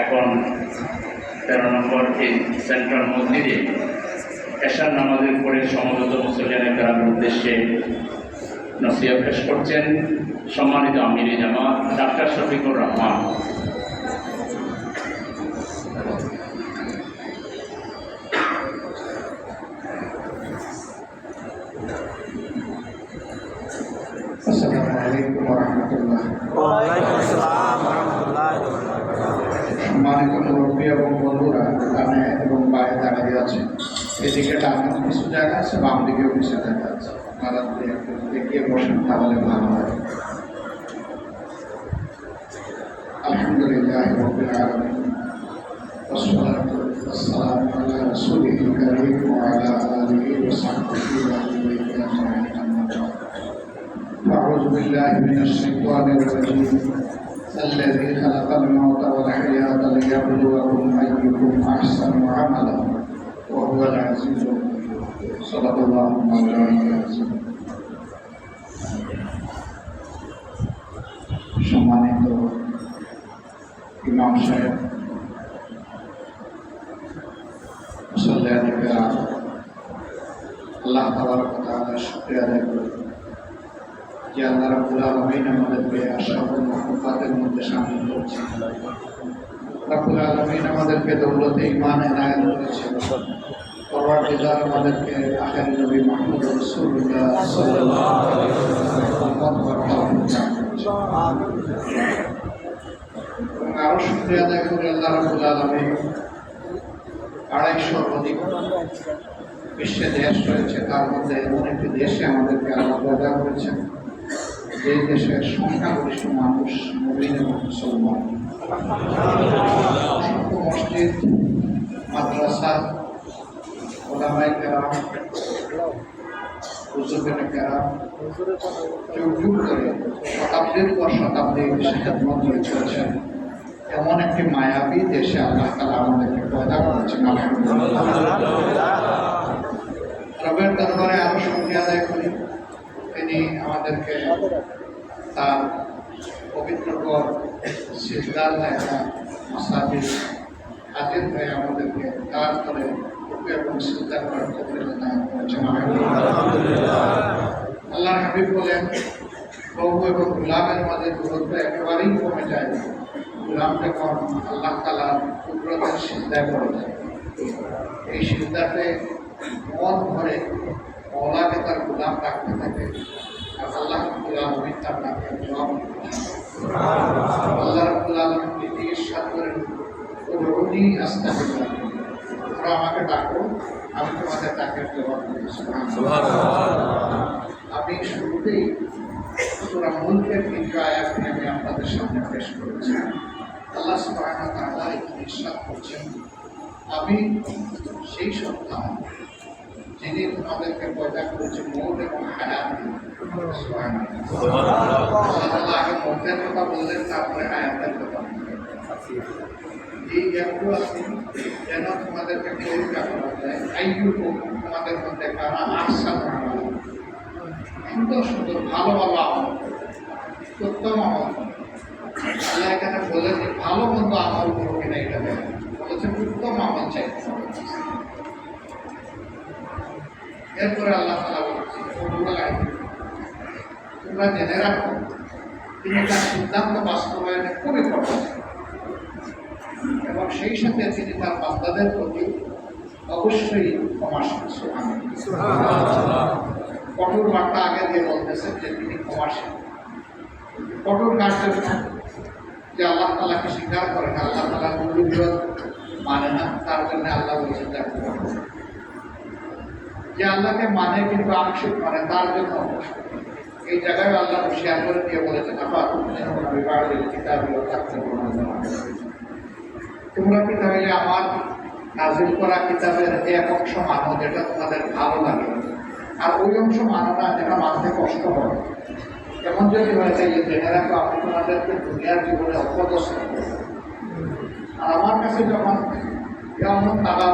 এখন তেরো নম্বর এই সেন্ট্রাল মন্দিরে এশার নামাজের পরে সমবেত মুসলিয়ানের গ্রামের উদ্দেশ্যে নসিয়া পেশ করছেন সম্মানিত আমিরি জামা ডাক্তার শফিকুর রহমান। আসসালামু আলাইকুম রহমতুল্লাহ। ওয়ালাইকুম আসসালাম। রহমতুল্লাহ সম্মানিত মুরব্বী এবং বন্ধুরা ডানে এবং বায়ে দাঁড়িয়ে আছে এদিকে ডানে কিছু জায়গা আছে বাম দিকেও কিছু জায়গা আছে আপনারা যদি একটু দেখিয়ে বসেন তাহলে ভালো হয় আলহামদুলিল্লাহ রবিল আলমিন والصلاة والسلام على رسوله الكريم وعلى آله وصحبه ومن أجمعين أما بعد أعوذ بالله من الشيطان الرجيم الذي خلق الموت والحياة ليبلوكم أيكم أحسن عملا وهو العزيز الغفور صدق الله مولانا العظيم সম্মানিত ইমাম সাহেব মুসল্লিয়ানিকা আল্লাহ তাবার কথা শুক্রিয়া আদায় করি যে আল্লাহ আশাবুল মাহবুবাতের মধ্যে দৌলতে আমাদেরকে আখের নবী মাহমুদ রাসূলুল্লাহ সাল্লাল্লাহু শুক্রিয়া আদায় করি আল্লাহ আলামিন। আড়াইশোর অধিক বিশ্বে দেশ রয়েছে, তার মধ্যে এমন একটি দেশে আমাদেরকে আল্লাহ করেছেন। যে দেশের সংখ্যাগরিষ্ঠ মানুষ নবীন এবং মুসলমান। মসজিদ, মাদ্রাসা ওলামাই কেরাম কেরাম যুগ যুগ করে শতাব্দীর পর শতাব্দী খেদমত করে চলেছেন এমন একটি মায়াবী দেশে আল্লাহ তালা আমাদেরকে পয়দা করেছেন, আলহামদুলিল্লাহ। রবের দরবারে আরও শুক্রিয়া আদায় করি। তিনি আমাদেরকে তার পবিত্র পর দেখা মাসাজিদ হাজির হয়ে আমাদেরকে তার করে এবং সিজদা করার আল্লাহ হাবিব বলেন প্রভু এবং গুলামের মাঝে দূরত্ব একেবারেই কমে যায়। গুলাম যখন আল্লাহ তালার কুদরতের সিদ্ধা করে যায় এই সিদ্ধাতে মন ভরে মৌলাকে তার গুলাম রাখতে থাকে। আর আল্লাহ রব্বুল আলমিন তার নামে জবাব আল্লাহ রব্বুল আলমিন করেন রুনি আস্তে তোমরা আমাকে ডাকো আমি তোমাদের ডাকের জবাব আমি শুরুতেই সুরা মুলকের তিনটা আয়াত নিয়ে আমি আপনাদের সামনে পেশ করেছি। আল্লাহ ইরশাদ করছেন আমি সেই সত্তা যিনি তোমাদেরকে পয়দা করেছে মৌত এবং হায়াত আগে মৌতের কথা বললেন, তারপরে হায়াতের কথা। এই জ্ঞানগুলো আছে, যেন তোমাদেরকে পরীক্ষা করা যায় আইয়ু তোমাদের মধ্যে কারা আশা সুন্দর, ভালো ভালো আমল, উত্তম আমল। আল্লাহ এখানে বলে যে, ভালো মন্দ আমল করব কিনা এটা বলেছে, উত্তম আমল চাই। এরপরে আল্লাহ তালা বলছে তোমরা জেনে রাখো তিনি তার সিদ্ধান্ত বাস্তবায়নে খুবই কঠোর এবং সেই সাথে তিনি তার বান্দাদের প্রতি অবশ্যই ক্ষমাশীল। কঠোর বার্তা আগে দিয়ে বলতেছেন যে তিনি ক্ষমাশীল। কঠোর কাজের যে আল্লাহ তালাকে স্বীকার করে না আল্লাহ তালা মানে না তার জন্য আল্লাহ বলছেন যে আল্লাহকে মানে কিন্তু আংশিক মানে তার জন্য এই জায়গায় আল্লাহ শেয়ার করে দিয়ে বলেছেন আবার কিতাবগুলো থাকতে তোমরা কি আমার নাজিল করা কিতাবের এক অংশ মানো, যেটা তোমাদের ভালো লাগে? আর ওই অংশ মানো না যেটা মানতে কষ্ট হয়? এমন যদি হয়ে থাকে জেনে রাখো আমি তোমাদেরকে দুনিয়ার জীবনে অপদস্থ আর আমার কাছে যখন কেমন তারা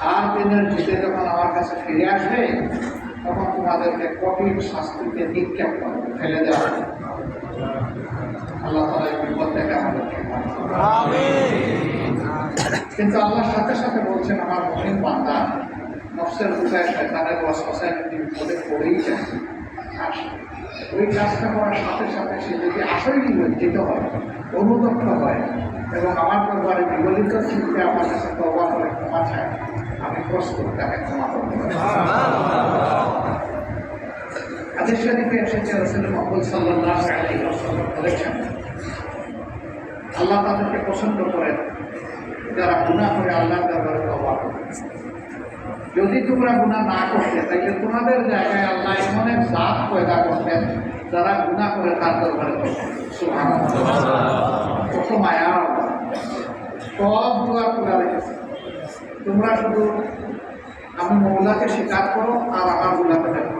হার দিনের জিতে যখন আমার কাছে ফিরে আসবে তখন তোমাদেরকে কঠিন শাস্তিতে নিক্ষেপ করবে ফেলে দেওয়া আল্লাহ তালা বিপদ থেকে আমাদেরকে কিন্তু আল্লাহর সাথে সাথে বলছেন আমার মহিন বান্দা নফসের বুঝায় শয়তানের ওয়াসওয়াসায় যদি বিপদে পড়েই যায় ওই কাজটা করার সাথে সাথে সে যদি আসলেই লজ্জিত হয় অনুদক্ষ হয় এবং আমার পরিবারে বিগলিত শিল্পে আমার কাছে তবা করে ক্ষমা চায়। আমি প্রস্তুত, তাকে ক্ষমা করতে হাদিস শরীফে এসেছে রসুল মকুল সাল্লাহ বলেছেন, আল্লাহ তাদেরকে পছন্দ করেন, যারা গুণা করে আল্লাহ দরবারে তবা করে। যদি তোমরা গুনাহ না করতে তাহলে তোমাদের জায়গায় আল্লাহ এমন এক জাত পয়দা করতেন যারা গুনাহ করে তার সুবহানাল্লাহ। কত মায়া। সব দোয়া পুরা রেখেছে তোমরা শুধু আমি মৌলাকে স্বীকার করো আর আমার গুলাকে দেখো।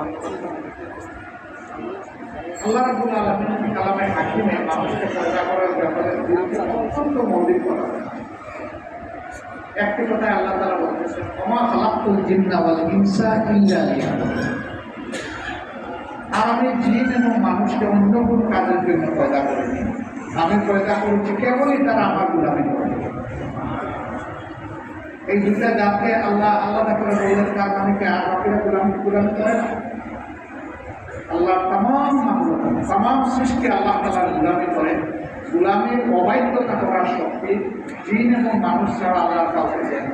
আল্লাহ রাবুল আলমিন কালামে হাকিমে মানুষকে পয়দা করার ব্যাপারে অত্যন্ত মৌলিক করা একটি কথায় আল্লাহ তারা বলতেছেন ক্ষমা খালাকুল জিন্না ওয়াল ইনসা ইল্লা। আর আমি জিন এবং মানুষকে অন্য কোনো কাজের জন্য পয়দা করিনি। আমি পয়দা করেছি কেবলই তারা আমার গুলামি করে। এই দুটা জাতকে আল্লাহ আল্লাহ করে বললেন তার মানে কি আর বাকিরা গুলামি গুলামি করে না? আল্লাহ তাম তাম সৃষ্টি আল্লাহ তালার গুলামি করে। গুলামির অবাধ্যতা করার শক্তি জিন এবং মানুষ ছাড়া আল্লাহ কাউকে দেন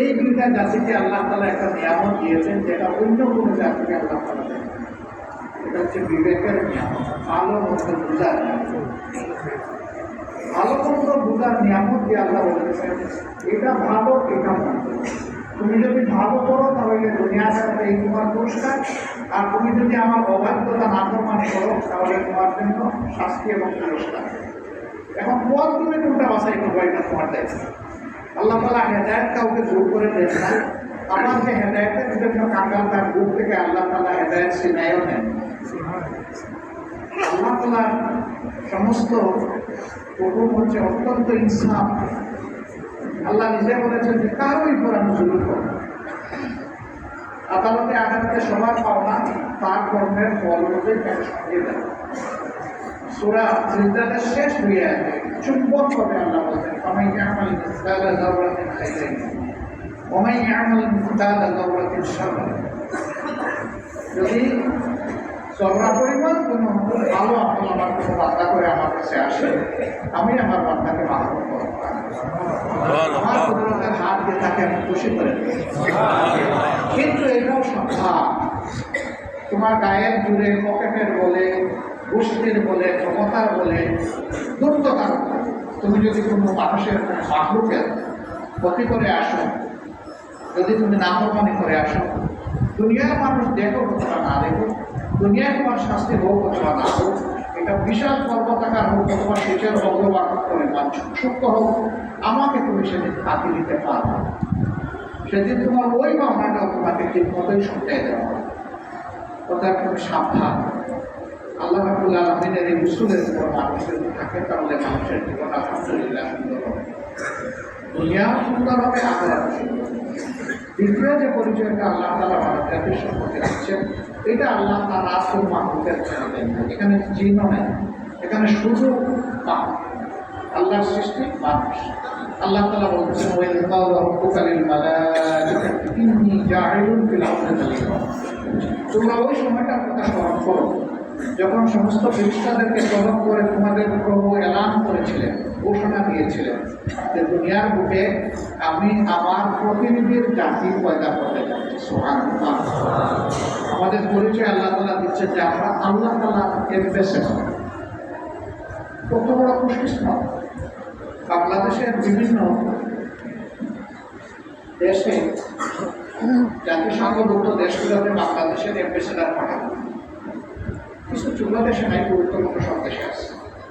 এই দুইটা জাতিকে আল্লাহ তালা একটা নিয়ামত দিয়েছেন, যেটা অন্য কোনো জাতিকে আল্লাহ তালা দেন এটা হচ্ছে বিবেকের নিয়ামত, ভালো মন্দ বুঝার ভালো মন্দ বুঝার নিয়ামত দিয়ে আল্লাহ বলেছেন, এটা ভালো, এটা মন্দ। তুমি যদি ভালো করো, তাহলে দুনিয়া সাথে এই তোমার পুরস্কার আর তুমি যদি আমার অবাধ্যতা নাফরমানি করো, তাহলে তোমার জন্য শাস্তি এবং পুরস্কার এখন পথ তুমি কোনটা বাছাই করব এটা তোমার দায়িত্ব। আল্লাহ তালা হেদায়ত কাউকে জোর করে দেন না আমার যে হেদায়তের জন্য কাঙ্গাল তার বুক থেকে আল্লাহ তালা হেদায়ত সিনাইও নেন। আল্লাহ তালা সমস্ত হুকুম হচ্ছে অত্যন্ত ইনসাফ। আল্লাহ নিজে বলেছেন যে কারোই উপর আমি জুলুম করব না। আদালতে আদালতে সবার পাওনা তার কর্মের ফল অনুযায়ী তাকে সঙ্গে দেয় সুরা জিলদালের শেষ দুই আয়াতে চুম্বন করে আল্লাহ বলছেন আমি ইয়ামাল মিসকালা যাওরাতিন খাইরাইন ওমাই ইয়ামাল মিসকালা যাওরাতিন শাররান যদি চলরা পরিমাণ কোনো ভালো আমল আমার কোনো বান্দা করে আমার কাছে আসে, আমি আমার বান্দাকে মাফ করব। কিন্তু এটাও তোমার গায়ের জুড়ে পকেটের বলে, গোষ্ঠীর বলে, ক্ষমতার বলে তুমি যদি কোনো মানুষের কোনো মাহলুকের ক্ষতি করে আসো, যদি তুমি নাফরমানি করে আসো, দুনিয়ার মানুষ দেখো অথবা না দেখো, দুনিয়ায় তোমার শাস্তি হোক অথবা না হোক এটা বিশাল পর্বতাকার হোক অথবা সেচের অগ্রবাদ করে সূক্ষ্ম হোক, আমাকে তুমি সেদিন ফাঁকি দিতে পারবে সেদিন তোমার ওই ভাবনাটাও তোমাকে ঠিক মতোই শুনতে দেওয়া হবে। অর্থাৎ সাবধান। আল্লাহ রাবুল্লাহ আলমিনের এই উসুলের উপর মানুষ যদি থাকে, তাহলে মানুষের জীবন আলহামদুলিল্লাহ সুন্দর হবে। দুনিয়া সুন্দর হবে হবে। দ্বিতীয় যে পরিচয়টা আল্লাহ তালা সম্পর্কে রাখছেন এটা আল্লাহ তার আসল মাহবুকের দেন না এখানে চিহ্ন নেই। এখানে শুধু আল্লাহর সৃষ্টি মানুষ। আল্লাহ তালা বলছেন ওই রব্বুকালিল মালা তিনি তোমরা ওই সময়টা আপনার স্মরণ করো যখন সমস্ত ফেরিস্তাদেরকে তলব করে তোমাদের প্রভু এলান করেছিলেন, ঘোষণা দিয়েছিলেন যে দুনিয়ার বুকে আমি আমার প্রতিনিধির জাতি পয়দা করতে যাচ্ছি। আমাদের পরিচয় আল্লাহ তালা দিচ্ছে যে আমরা আল্লাহ তালা এম্বেসেডর কত বড় খুশকিসমত বাংলাদেশের বিভিন্ন দেশে জাতিসংঘভুক্ত দেশগুলোতে বাংলাদেশের এম্বেসেডার পাঠানো কিছু চুল্লা দেশে নাই গুরুত্বপূর্ণ সব দেশে আছে।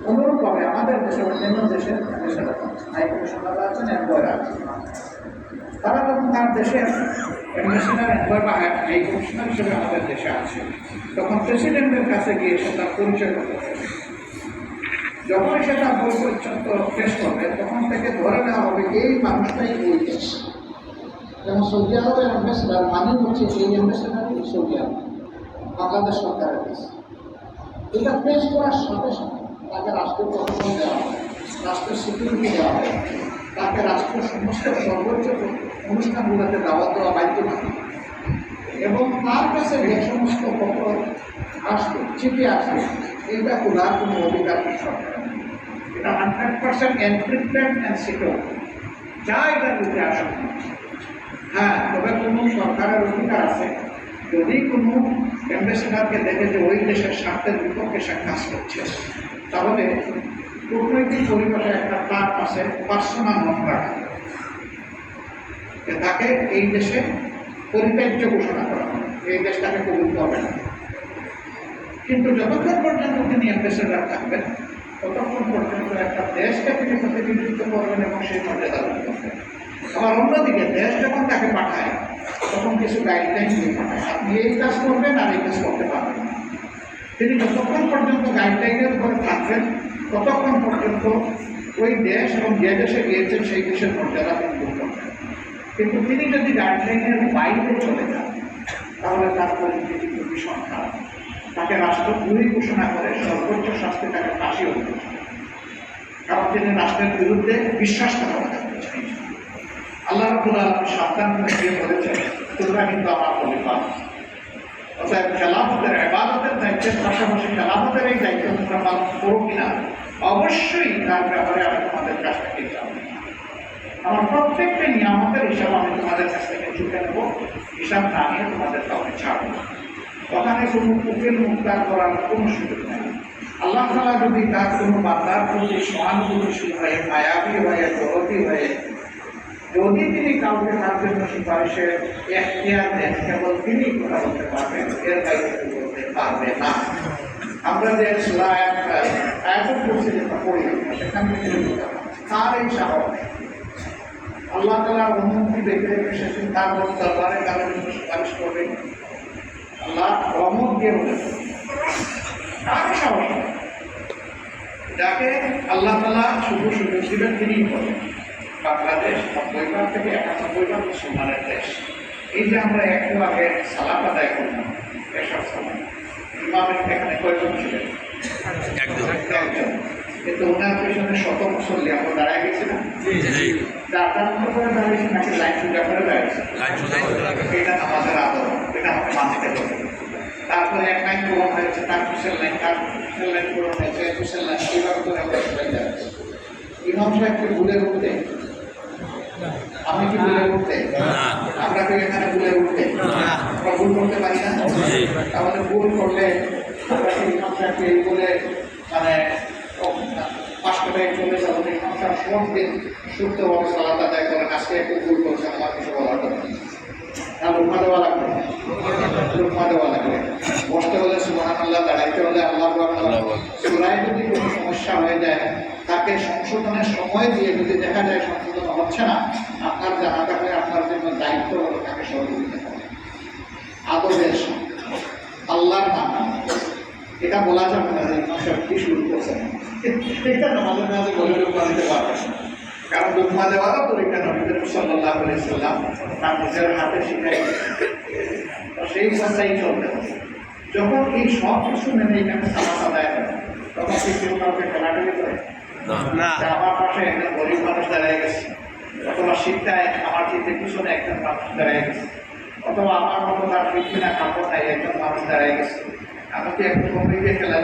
অনুরূপভাবে আমাদের দেশে অন্যান্য দেশের এম্বেসেডার হাই কমিশনাররা আছেন তারা যখন তার দেশের অ্যাম্বাসেডার এম্পয়ার বা হাই কমিশনার হিসেবে আমাদের দেশে আছে। তখন প্রেসিডেন্টের কাছে গিয়ে সে তার পরিচয় করতে। যখন সে তার বই পর্যন্ত পেশ করবে, তখন থেকে ধরে নেওয়া হবে এই মানুষটাই ওই দেশ। যেমন সৌদি আরবের অ্যাম্বাসেডার মানে হচ্ছে এই অ্যাম্বাসেডারই সৌদি আরব। বাংলাদেশ সরকারের দেশ। এটা পেশ করার সাথে সাথে তাকে রাষ্ট্রীয় প্রশাসন দেওয়া হয় রাষ্ট্রের স্বীকৃতি দেওয়া হয় তাকে রাষ্ট্রের সমস্ত সর্বোচ্চ অনুষ্ঠানগুলোতে দাওয়াত দেওয়া বাধ্যবাধক এবং তার কাছে যে সমস্ত পত্র আসবে, চিঠি আসবে এটা খোলার কোনো অধিকার সরকার এটা hundred percent encrypted and secure যা এটা ভিতরে আসবে। হ্যাঁ তবে কোনো সরকারের অধিকার আছে। যদি কোনো অ্যাম্বাসেডারকে দেখে যে ওই দেশের স্বার্থের বিপক্ষে সে কাজ করছে, তাহলে কূটনৈতিক পরিবেশে একটা তার পাশে পার্সোনাল নোট রাখা তাকে এই দেশে পরিত্যাজ্য ঘোষণা করা এই দেশটাকে কবুল করবে না। কিন্তু যতক্ষণ পর্যন্ত তিনি অ্যাম্বাসেডার থাকবেন, ততক্ষণ পর্যন্ত একটা দেশকে তিনি প্রতিনিধিত্ব করবেন এবং সেই মর্যাদা করবেন। আবার অন্যদিকে, দেশ যখন তাকে পাঠায় তখন কিছু গাইডলাইন পাঠায় আপনি এই কাজ করবেন আর এই কাজ করতে পারবেন তিনি যতক্ষণ পর্যন্ত গাইডলাইনের উপরে থাকবেন, ততক্ষণ পর্যন্ত ওই দেশ এবং যে দেশে গিয়েছেন সেই দেশের মর্যাদা ভোগ করবেন কিন্তু তিনি যদি গাইডলাইনের বাইরে চলে যান, তাহলে তার পরিস্থিতি কিন্তু ভীষণ খারাপ তাকে রাষ্ট্র দুই ঘোষণা করে সর্বোচ্চ শাস্তি তাকে ফাঁসি হতে কারণ তিনি রাষ্ট্রের বিরুদ্ধে বিশ্বাসঘাতকতা করেছেন। আল্লাহ সাবধান দিয়ে বলেছেন, তোমরা কিন্তু আমার খলিফা অতএব খেলাফতের এবাদতের দায়িত্বের পাশাপাশি খেলাফতের এই দায়িত্ব তোমরা পালন করো কিনা, অবশ্যই তার ব্যাপারে আমি তোমাদের কাছ থেকে জানি আমার প্রত্যেকটা নিয়ামতের হিসাব আমি তোমাদের কাছ থেকে চুকে নেব, হিসাব না নিয়ে তোমাদের কাউকে ছাড়ব ওখানে কোনো উকিল মুক্তার করার কোনো সুযোগ নেই। আল্লাহ তালা যদি তার কোনো বান্দার প্রতি সহানুভূতিশীল হয়ে, মায়াবী হয়ে, দরদি হয়ে যদি তিনি কাউকে তার জন্য সুপারিশের এখতিয়ার দেন, কেবল তিনি কথা বলতে পারবেন, এর কেউ বলতে পারবে না। আমরা যে সুরা আয়াতুল কুরসি যেটা পড়ি, সেখান থেকে তার এই সাহস। আল্লাহ তালার অনুমতি দেখে রেখে সেদিন তার বড় দরবারে জন্য সুপারিশ করবে। আল্লাহ রহমত দিয়ে কার সাহস। যাকে আল্লাহ তালা শুধু সুযোগ দিবেন, তিনিই বাংলাদেশ নব্বই ভাগ থেকে একানব্বই ভাগ মুসলমানের দেশ। এই যে আমরা একটু আগে সালাম আদায় করলাম এসব সময়। ইমামের এখানে কয়জন ছিলেন? একজন। কিন্তু ওনার পেছনে শত মুসল্লি আমরা দাঁড়ায় করে দাঁড়িয়েছি নাকি লাইন সোজা করে দাঁড়িয়েছি এটা আমাদের আদর এটা আমাকে মানতে হবে তারপরে এক লাইন হয়েছে তার লাইন তার লাইন হয়েছে লাইন এইভাবে করে আমরা সবাই যাচ্ছি। ইমাম সাহেব কি ভুলে উঠতে কি ভুলে উঠতে আমরা কি এখানে ভুলে উঠতে আমরা ভুল করতে পারি না? তাহলে ভুল করলে আমরা কি ইমাম বলে মানে পাঁচ টাকায় চলে যাব ইমাম সাহেব সব দিন শুদ্ধভাবে সালাদ আদায় আজকে একটু ভুল করছে আমার কিছু বলার কথা না লোকমা দেওয়া লাগবে? লোকমা দেওয়া লাগবে। বসতে হলে সুবাহ আল্লাহ দাঁড়াইতে হলে আল্লাহ সুরায় যদি কোনো সমস্যা হয়ে যায় তাকে সংশোধনের সময় দিয়ে যদি দেখা যায় সংশোধন হচ্ছে না, আপনার জানা থাকলে আপনার জন্য দায়িত্ব তাকে সহযোগিতা করা সঙ্গে আল্লাহর নাম। এটা বলা যাবে না যে কি শুরু করছেন। এটা আমাদের মাঝে বলে পারবে কারণ দুঃখা দেওয়ারও পরীক্ষা নবী করিম সাল্লাহ তার নিজের হাতে শিখাই সেই কথাই চলতে যখন এই সব কিছু মেনে এখানে সালাম আদায় তখন কি কেউ কাউকে খেলাধুলি করে। যে আমার পাশে একজন গরিব মানুষ দাঁড়িয়ে গেছে। অথবা শিক্ষায় আমার চিন্তে পিছনে একজন মানুষ দাঁড়িয়ে গেছে। অথবা আমার মতো তার পিছনে কাপড় নাই একজন মানুষ দাঁড়িয়ে গেছে। আমি কি একটু কমিয়ে খেলা